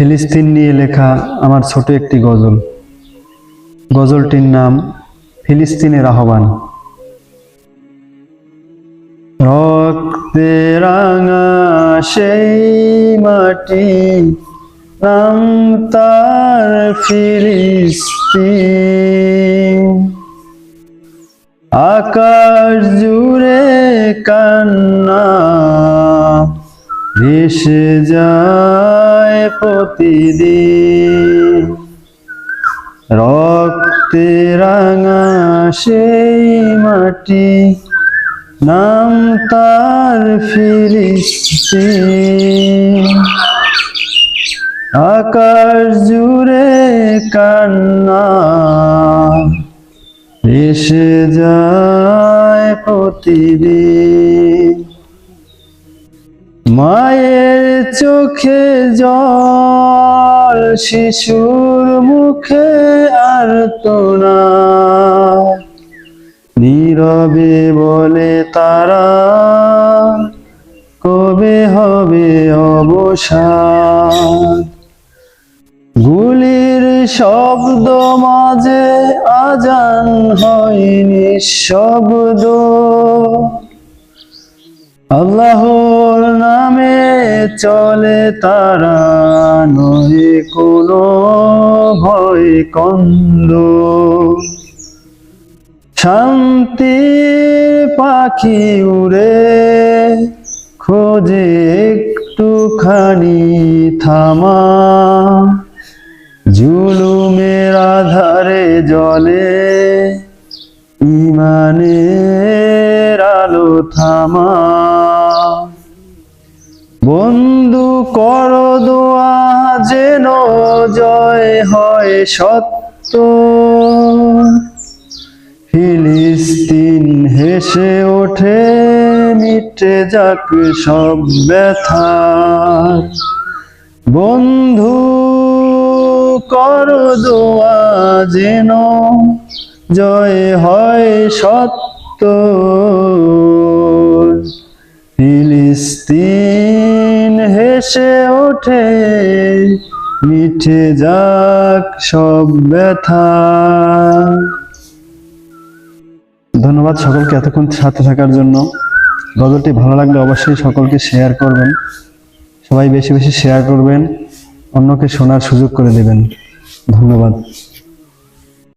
ফিলিস্তিন নিয়ে লেখা আমার ছোট একটি গজল। গজলটির নাম ফিলিস্তিনের আহ্বান। রক্তে রাঙা সেই মাটি, নাম তার ফিলিস্তিন। আকাশ জুড়ে কান্না ভেসে যায় প্রতিদিন। রক্তে রাঙা সেই মাটি, নাম তার ফিলিস্তিন। আকাশ জুড়ে কান্না এসে যায় প্রতিদিন। মায়ের চোখে জল, শিশুর মুখে আর তো না। নীরবে বলে তারা, কবে হবে অবসান? গুলির শব্দ মাঝে আজান হয়নি শব্দ। আল্লাহর নামে চলে তারা নয় কোনো ভয় কন্দ শান্তি পাখি উড়ে, খোঁজে একটুখানি থামা। জুলুমের আধারে জলে, ইমানের আলো থামা। বন্ধু কর দোয়া যেন জয় হয় সত্য। ফিলিস্তিন হেসে ওঠে, মিটে যাক সব ব্যথা। বন্ধু, কর দোয়া যেন জয় হয় সত্য। ফিলিস্তিন হেসে ওঠে, মিঠে যাক সব ব্যথা। ধন্যবাদ সকলকে এতক্ষণ সাথে থাকার জন্য। গজলটি ভালো লাগলে অবশ্যই সকলকে শেয়ার করবেন। সবাই বেশি বেশি শেয়ার করবেন, অন্যকে শোনার সুযোগ করে দেবেন। ধন্যবাদ।